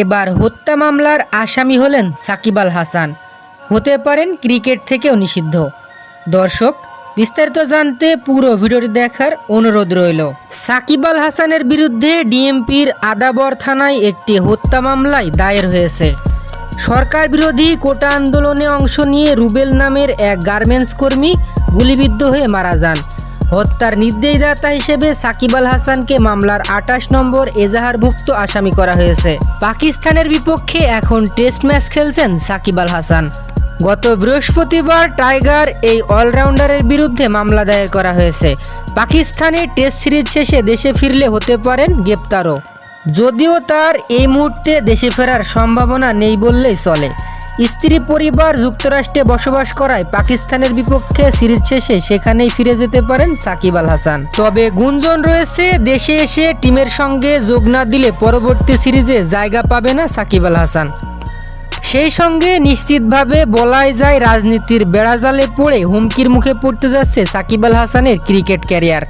এবার হত্যা মামলার আসামি হলেন সাকিব আল হাসান। হতে পারেন ক্রিকেট থেকেও নিষিদ্ধ। দর্শক, বিস্তারিত জানতে পুরো ভিডিওটি দেখার অনুরোধ রইল। সাকিব আল হাসানের বিরুদ্ধে ডিএমপির আদাবর থানায় একটি হত্যা মামলায় দায়ের হয়েছে। সরকার বিরোধী কোটা আন্দোলনে অংশ নিয়ে রুবেল নামের এক গার্মেন্টস কর্মী গুলিবিদ্ধ হয়ে মারা যান। হত্যার নির্দেশদাতা হিসেবে সাকিব আল হাসানকে মামলার আটাশ নম্বর এজাহারভুক্ত আসামি করা হয়েছে। পাকিস্তানের বিপক্ষে এখন টেস্ট ম্যাচ খেলছেন সাকিব আল হাসান। গত বৃহস্পতিবার টাইগার এই অলরাউন্ডারের বিরুদ্ধে মামলা দায়ের করা হয়েছে। পাকিস্তানে টেস্ট সিরিজ শেষে দেশে ফিরলে হতে পারেন গ্রেপ্তারও। যদিও তার এই মুহূর্তে দেশে ফেরার সম্ভাবনা নেই বললেই চলে। স্ত্রী পরিবার যুক্তরাষ্ট্রে বসবাস করায় পাকিস্তানের বিপক্ষে সিরিজ শেষে সেখানেই ফিরে যেতে পারেন সাকিব আল হাসান। তবে গুঞ্জন রয়েছে, দেশে এসে টিমের সঙ্গে যোগ না দিলে পরবর্তী সিরিজে জায়গা পাবে না সাকিব আল হাসান। সেই সঙ্গে নিশ্চিতভাবে বলাই যায়, রাজনীতির বেড়াজালে পড়ে হুমকির মুখে পড়তে যাচ্ছে সাকিব আল হাসানের ক্রিকেট ক্যারিয়ার।